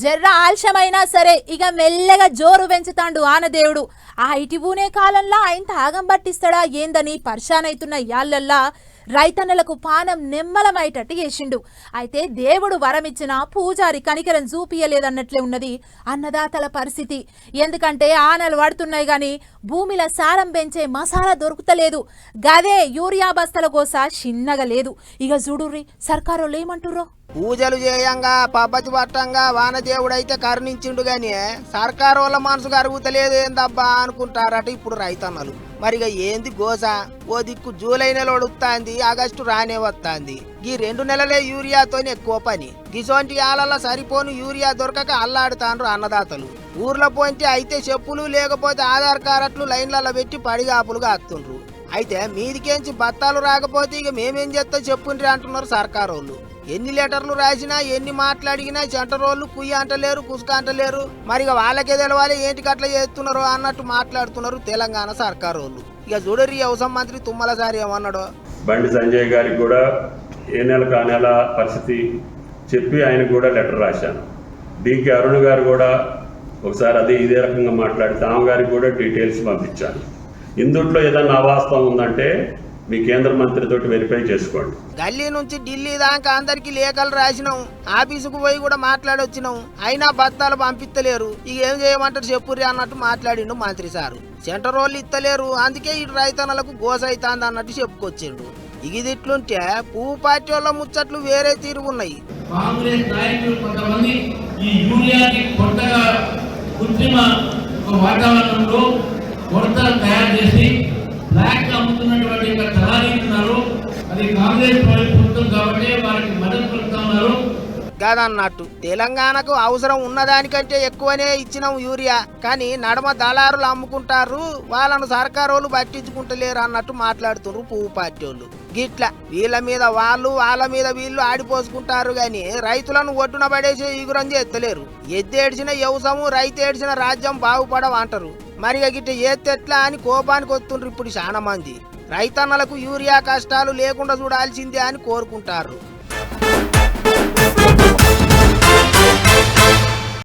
జర్ర ఆలస్యమైనా సరే ఇక మెల్లగా జోరు పెంచుతాండు ఆనదేవుడు ఆ ఇటీవూనే కాలంలో ఆయన తాగం పట్టిస్తాడా ఏందని పరిశానైతున్న యాళ్ళల్లా రైతన్నలకు పానం నిమ్మలమైటట్టు చేసిండు. అయితే దేవుడు వరమిచ్చిన పూజారి కనికరం చూపియలేదన్నట్లే ఉన్నది అన్నదాతల పరిస్థితి. ఎందుకంటే ఆనలు పడుతున్నాయి గాని భూమిలో సారం పెంచే మసాలా దొరుకుతలేదు. గదే యూరియా బస్తల గోస చిన్నగా లేదు. ఇక చూడుర్రి సర్కారోళ్ళు ఏమంటుర్రో? పూజలు చేయంగా పబ్బతి పట్టంగా వానదేవుడైతే కరుణించిండు గాని సర్కారు వాళ్ళ మనసు కరుగుతలేదు ఏందబ్బా అనుకుంటారట ఇప్పుడు రైతన్నలు. మరిగా ఏంది గోస? ఓ దిక్కు జూలై నెల ఒడుగుతాంది ఆగస్టు రానే వస్తాంది. ఈ రెండు నెలలే యూరియాతోనే ఎక్కువ పని. గిసోంటి ఆలల సరిపోను యూరియా దొరకక అల్లాడుతాండ్రు అన్నదాతలు. ఊర్లో పోంటే అయితే చెప్పులు లేకపోతే ఆధార్ కార్డులు లైన్లలో పెట్టి పడిగాపులుగా అత్తుండ్రు అయితే మీదికేంచి బత్తాలు రాకపోతే ఇక మేమేం చేస్తా చెప్పుండ్రి అంటున్నారు సర్కారు వాళ్ళు ఎన్ని లెటర్లు రాసినా ఎన్ని మాట్లాడినా చెంటరోళ్ళు కుయ్య అంటలేరు కుసుక అంటలేరు. మరి ఇక వాళ్ళకే తెలవాలి ఏంటి అట్లా చేస్తున్నారు అన్నట్టు మాట్లాడుతున్నారు తెలంగాణ సర్కారు వాళ్ళు ఇక చూడరి వ్యవసాయ మంత్రి తుమ్మల తుమ్మలసారి ఏమన్నాడు? బండి సంజయ్ గారికి కూడా ఏ నెల కా నెల పరిస్థితి చెప్పి ఆయనకు కూడా లెటర్ రాశాను. డికే అరుణ్ గారు కూడా ఒకసారి అదే ఇదే రకంగా మాట్లాడి ఆమె గారికి కూడా డీటెయిల్స్ పంపించాను. ఇందుట్లో ఏదన్నా అవాస్తవం ఉందంటే మీ కేంద్ర మంత్రితోటి వెరిఫై చేసుకోండి. గల్లీ నుంచి ఢిల్లీ దాకా అందరికి లేఖలు రాసినాం. ఆఫీసుకు పోయి కూడా మాట్లాడొచ్చినాం. అయినా బత్తాలు పంపిస్తలేరు ఇక ఏం చేయమంటారు చెప్పుర్రి అన్నట్టు మాట్లాడిండు మంత్రి సారు. సెంటర్ వాళ్ళు ఇస్తలేరు అందుకే ఇటు రైతన్నలకు గోస అవుతుంది అన్నట్టు చెప్పుకొచ్చిండు. ఇది ఇట్లుంటే పువ్వు పార్టీ వాళ్ళ ముచ్చట్లు వేరే తీరు ఉన్నాయి. కాంగ్రెస్ నాయకులు కొంతమంది ఈ యూరియాని కొత్తగా కృత్రిమ ఒక వాతావరణంలో కొరతలు తయారు చేసి బ్లాక్ అమ్ముతున్నటువంటి యొక్క తలారీస్తున్నారు అది కాంగ్రెస్ ప్రభుత్వం కాబట్టి వారికి మద్దతు పలుకుతా ఉన్నారు. కాదన్నట్టు. తెలంగాణకు అవసరం ఉన్నదానికంటే ఎక్కువనే ఇచ్చినాం యూరియా. కానీ నడమ దళారులు అమ్ముకుంటారు. వాళ్ళను సర్కారోళ్ళు పట్టించుకుంటలేరు అన్నట్టు మాట్లాడుతున్నారు పువ్వు పార్టీ వాళ్ళు గిట్ల వీళ్ళ మీద వాళ్ళు వాళ్ళ మీద వీళ్ళు ఆడిపోసుకుంటారు గాని రైతులను ఒడ్డున పడేసి ఈగురం చేస్తలేరు. ఎద్దేడ్చిన వ్యవసాయం రైతు ఏడ్చిన రాజ్యం బాగుపడవంటారు మరి ఇక గిట్ట ఎట్లా అని కోపానికి వస్తుండ్రు ఇప్పుడు చాలా మంది. రైతన్నలకు యూరియా కష్టాలు లేకుండా చూడాల్సిందే అని కోరుకుంటారు.